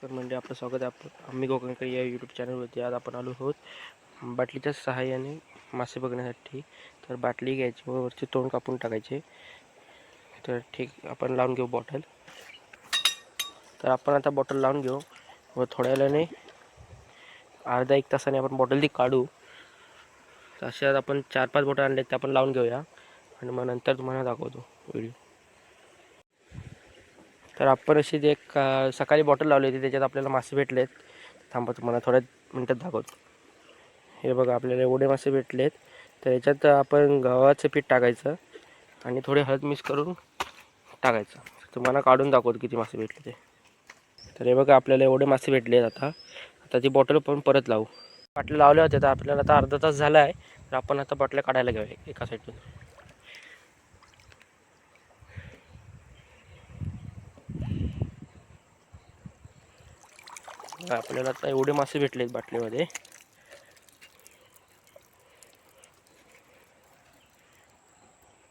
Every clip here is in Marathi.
नमस्कार म्हणजे आपलं स्वागत आहे आपण आम्ही कोकणकडे या यूट्यूब चॅनलवरती आज आपण आलो आहोत बाटलीच्या सहाय्याने मासे बघण्यासाठी. तर बाटली घ्यायची व वरचे तोंड कापून टाकायचे. तर ठीक आपण लावून घेऊ बॉटल तर आपण आता बॉटल लावून घेऊ व थोड्या वेळाने अर्धा एक तासाने आपण बॉटल ती काढू. तर अशा आपण चार पाच बॉटल आणले ते आपण लावून घेऊया. आणि मग नंतर तुम्हाला दाखवतो व्हिडिओ तर आपण अशी जे एक सकाळी बॉटल लावली होती त्याच्यात आपल्याला मासे भेटले आहेत थांबा तुम्हाला थोड्या मिनटात दाखवतो. हे बघा आपल्याला एवढे मासे भेटले आहेत तर याच्यात आपण गव्हाचं पीठ टाकायचं आणि थोडे हळद मिक्स करून टाकायचं. तुम्हाला काढून दाखवतो किती मासे भेटले ते. तर हे बघा आपल्याला एवढे मासे भेटले आहेत आता. आता ती बॉटल पण परत लावू. बाटल्या लावल्या होत्या तर आपल्याला आता अर्धा तास झाला आहे. तर आपण आता बाटल्या काढायला घेऊया एका साईडून आपल्याला आता एवढे मासे भेटलेत बाटलीमध्ये.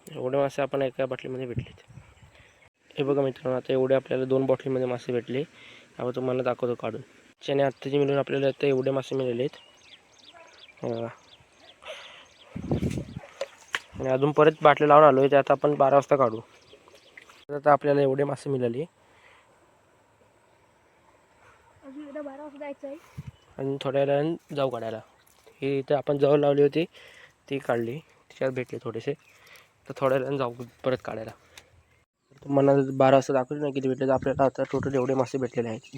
एवढे मासे आपण एका बाटलीमध्ये भेटलेत हे बघा मित्रांनो आता एवढे आपल्याला दोन बॉटलीमध्ये मासे भेटले. आपण तुम्हाला दाखवतो काढून. त्याने आत्ताचे मिळून आपल्याला आता एवढे मासे मिळाले आहेत. आणि अजून परत बाटली लावून आलो आहे ते आता आपण बारा वाजता काढू. आता आपल्याला एवढे मासे मिळाले. अजून एकदा बारा वाजता जायचं आहे. आणि थोड्या वेळाने जाऊ काढायला. ही इथं आपण जवळ लावली होती ती काढली. तिच्यात भेटले थोडेसे. तर थोड्या वेळाने जाऊ परत काढायला. तुम्हाला बारा वाजता दाखवले ना किती भेटले तर आपल्याला आता टोटल एवढे मासे भेटलेले आहेत.